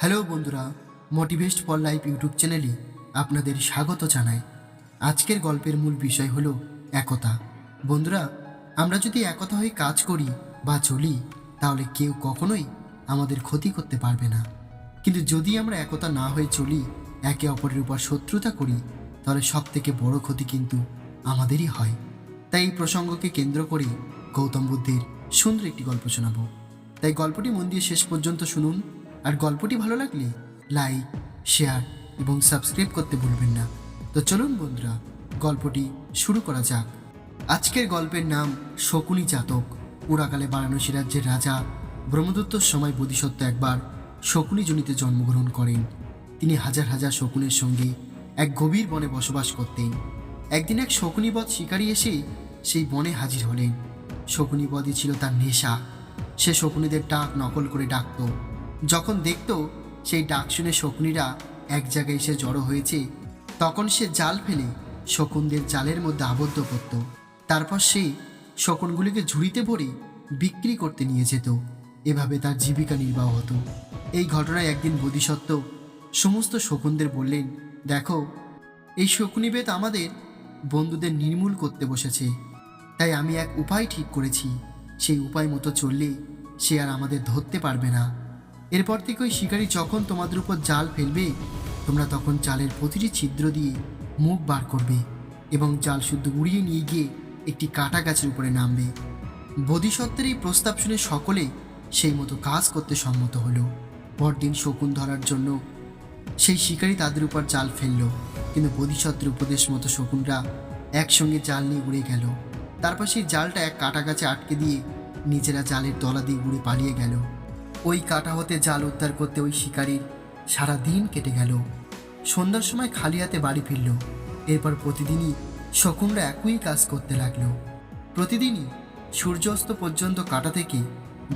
Hello বন্ধুরা মোটিভেস্ট for life YouTube চ্যানেলে আপনাদের স্বাগত জানাই। আজকের গল্পের মূল বিষয় হলো একতা। বন্ধুরা, আমরা যদি একতা হয়ে কাজ করি বা চলি, তাহলে কেউ কখনোই আমাদের ক্ষতি করতে পারবে না। কিন্তু যদি আমরা একতা না হয়ে চলি, একে অপরের উপর শত্রুতা করি, তাহলে সব থেকে বড় ক্ষতি কিন্তু আমাদেরই হয়। তাই এই প্রসঙ্গকে কেন্দ্র করে গৌতম বুদ্ধের সুন্দর একটি গল্প শোনাবো। তাই গল্পটি মন দিয়ে শেষ পর্যন্ত শুনুন। আর গল্পটি ভালো লাগলে লাইক, শেয়ার এবং সাবস্ক্রাইব করতে ভুলবেন না। তো চলুন বন্ধুরা, গল্পটি শুরু করা যাক। আজকের গল্পের নাম শকুনি জাতক। পুরাকালে বারাণসী রাজ্যের রাজা ব্রহ্মদত্তর সময় বোধিসত্ত্ব একবার শকুনি জনিতে জন্মগ্রহণ করেন। তিনি হাজার হাজার শকুনের সঙ্গে এক গভীর বনে বসবাস করতেন। একদিন এক শকুনিবধ শিকারী এসে সেই বনে হাজির হলেন। শকুনিবধই ছিল তার নেশা। সে শকুনিদের ডাক নকল করে ডাকতো। যখন দেখতো সেই ডাক শুনে শকুনিরা এক জায়গায় এসে জড়ো হয়েছে, তখন সে জাল ফেলে শকুনদের জালের মধ্যে আবদ্ধ করত। তারপর সে শকুনগুলিকে ঝুড়িতে ভরে বিক্রি করতে নিয়ে যেত। এভাবে তার জীবিকা নির্বাহ হতো। এই ঘটনায় একদিন বোধিসত্ত্ব সমস্ত শকুনদের বললেন, দেখো, এই শকুনিবেদ আমাদের বন্ধুদের নির্মূল করতে বসেছে। তাই আমি এক উপায় ঠিক করেছি। সেই উপায় মতো চললে সে আর আমাদের ধরতে পারবে না। এরপর থেকে ওই শিকারী যখন তোমাদের উপর জাল ফেলবে, তোমরা তখন জালের প্রতিটি ছিদ্র দিয়ে মুখ বার করবে এবং জাল শুদ্ধ উড়িয়ে নিয়ে গিয়ে একটি কাটা গাছের উপরে নামবে। বোধিসত্ত্বের এই প্রস্তাব শুনে সকলে সেই মতো কাজ করতে সম্মত হলো। পরদিন শকুন ধরার জন্য সেই শিকারী তাদের উপর জাল ফেলল, কিন্তু বোধিসত্ত্বের উপদেশ মতো শকুনরা একসঙ্গে জাল নিয়ে উড়ে গেল। তারপর সেই জালটা এক কাটা গাছে আটকে দিয়ে নিজেরা জালের তলা দিয়ে উড়ে পালিয়ে গেল। ওই কাটা হতে জাল উদ্ধার করতে ওই শিকারীর সারা দিন কেটে গেল। সন্ধ্যার সময় খালি হাতে বাড়ি ফিরল। এরপর প্রতিদিনই শকুনরা একই কাজ করতে লাগল। প্রতিদিনই সূর্যাস্ত পর্যন্ত কাটা থেকে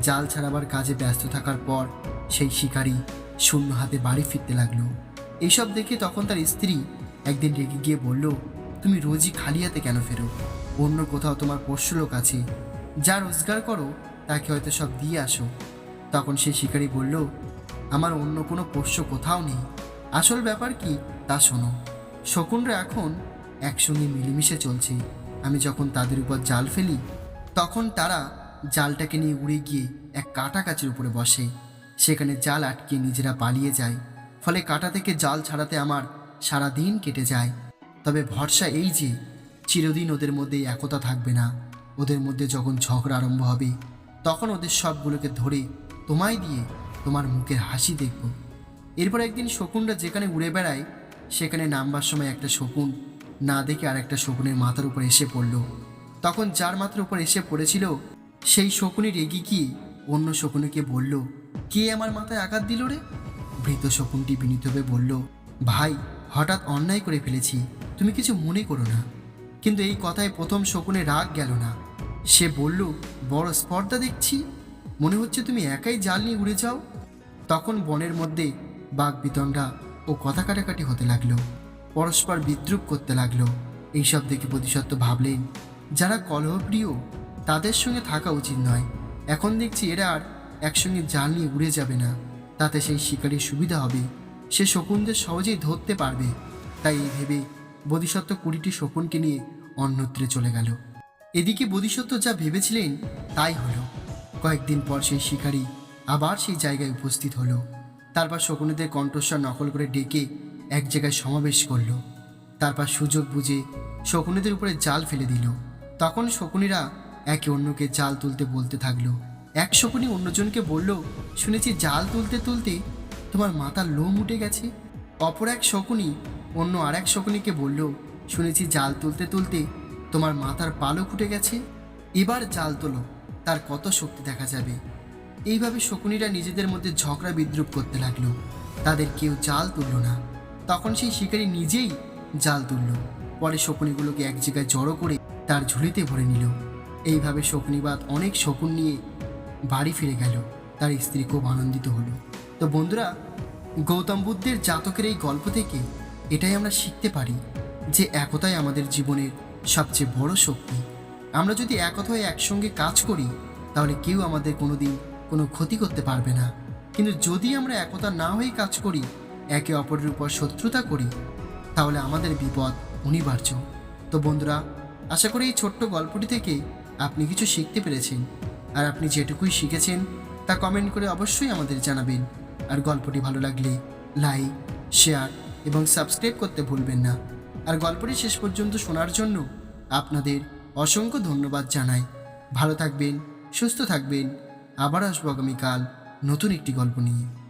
জাল ছাড়াবার কাজে ব্যস্ত থাকার পর সেই শিকারী শূন্য হাতে বাড়ি ফিরতে লাগল। এইসব দেখে তখন তার স্ত্রী একদিন রেগে গিয়ে বলল, তুমি রোজই খালি হাতে কেন ফেরো? অন্য কোথাও তোমার পোষ্য লোক আছে। যা রোজগার করো, তাকে হয়তো সব দিয়ে আসো। তখন সেই শিকারী বলল, আমার অন্য কোনো পোষ্য কোথাও নেই। আসল ব্যাপার কি তা শোনো। শকুনরা এখন একসঙ্গে মিলেমিশে চলছে। আমি যখন তাদের উপর জাল ফেলি, তখন তারা জালটাকে নিয়ে উড়ে গিয়ে এক কাটা গাছের উপরে বসে। সেখানে জাল আটকে নিজেরা পালিয়ে যায়। ফলে কাটা থেকে জাল ছাড়াতে আমার সারা দিন কেটে যায়। তবে ভরসা এই যে, চিরদিন ওদের মধ্যে একতা থাকবে না। ওদের মধ্যে যখন ঝগড়া আরম্ভ হবে, তখন ওদের সবগুলোকে ধরে তোমায় দিয়ে তোমার মুখের হাসি দেখব। এরপর একদিন শকুনরা যেখানে উড়ে বেড়ায়, সেখানে নামবার সময় একটা শকুন না দেখে আর একটা শকুনের মাথার উপর এসে পড়ল। তখন যার মাথার উপর এসে পড়েছিল, সেই শকুনি রেগে গিয়ে অন্য শকুনিকে বলল, কে আমার মাথায় আঘাত দিল রে? ভৃত শকুনটি বিনীতভাবে বলল, ভাই, হঠাৎ অন্যায় করে ফেলেছি, তুমি কিছু মনে করো না। কিন্তু এই কথায় প্রথম শকুনে রাগ গেল না। সে বলল, বড় স্পর্ধা দেখছি মনে হচ্ছে তুমি একাই জাল নিয়ে উড়ে যাও। তখন বনের মধ্যে বাঘ বিতণ্ডা ও কথা কাটাকাটি হতে লাগল। পরস্পর বিদ্রুপ করতে লাগল। এইসব দেখে বোধিসত্ত্ব ভাবলেন যারা কলহপ্রিয়, তাদের সঙ্গে থাকা উচিত নয়। এখন দেখছি এরা আর একসঙ্গে জাল নিয়ে উড়ে যাবে না। তাতে সেই শিকারীর সুবিধা হবে। সে শকুনদের সহজেই ধরতে পারবে। তাই এই ভেবে বোধিসত্ত্ব কুড়িটি শকুনকে নিয়ে অন্যত্রে চলে গেল। এদিকে বোধিসত্ত্ব যা ভেবেছিলেন, তাই হলো। কয়েকদিন পর সেই শিকারী আবার সেই জায়গায় উপস্থিত হলো। তারপর শকুনিদের কণ্ঠস্বর নকল করে ডেকে এক জায়গায় সমাবেশ করল। তারপর সুযোগ বুঝে শকুনিদের উপরে জাল ফেলে দিল। তখন শকুনিরা একে অন্যকে জাল তুলতে বলতে থাকল। এক শকুনি অন্যজনকে বলল, শুনেছি জাল তুলতে তুলতে তোমার মাথার লোম উঠে গেছে। অপর এক শকুনি অন্য আর এক শকুনিকে বলল, শুনেছি জাল তুলতে তুলতে তোমার মাথার পালক উঠে গেছে। এবার জাল তোলো। তার কত শক্তি দেখা যাবে? এইভাবে শকুনিরা নিজেদের মধ্যে ঝগড়া বিদ্রুপ করতে লাগল। তাদের কেউ জাল তুলল না। তখন সেই শিকারী নিজেই জাল তুলল। পরে শকুনিগুলোকে এক জায়গায় জড়ো করে তার ঝুলিতে ভরে নিল। এইভাবে শকুনিবাদ অনেক শকুন নিয়ে বাড়ি ফিরে গেল। তার স্ত্রী খুব আনন্দিত হলো। তো বন্ধুরা, গৌতম বুদ্ধের জাতকের এই গল্প থেকে এটাই আমরা শিখতে পারি যে একতাই আমাদের জীবনের সবচেয়ে বড় শক্তি। আমরা যদি একতা হয়ে একসঙ্গে কাজ করি, তাহলে কেউ আমাদের কোনোদিন কোনো ক্ষতি করতে পারবে না। কিন্তু যদি আমরা একতা না হয়ে কাজ করি, একে অপরের উপর শত্রুতা করি, তাহলে আমাদের বিপদ অনিবার্য। তো বন্ধুরা, আশা করি এই ছোট্ট গল্পটি থেকে আপনি কিছু শিখতে পেরেছেন। আর আপনি যেটুকুই শিখেছেন, তা কমেন্ট করে অবশ্যই আমাদের জানাবেন। আর গল্পটি ভালো লাগলে লাইক, শেয়ার এবং সাবস্ক্রাইব করতে ভুলবেন না। আর গল্পটি শেষ পর্যন্ত শোনার জন্য আপনাদের অসংখ্য ধন্যবাদ জানাই। ভালো থাকবেন সুস্থ থাকবেন। আবার আসব আগামীকাল নতুন একটি গল্প নিয়ে।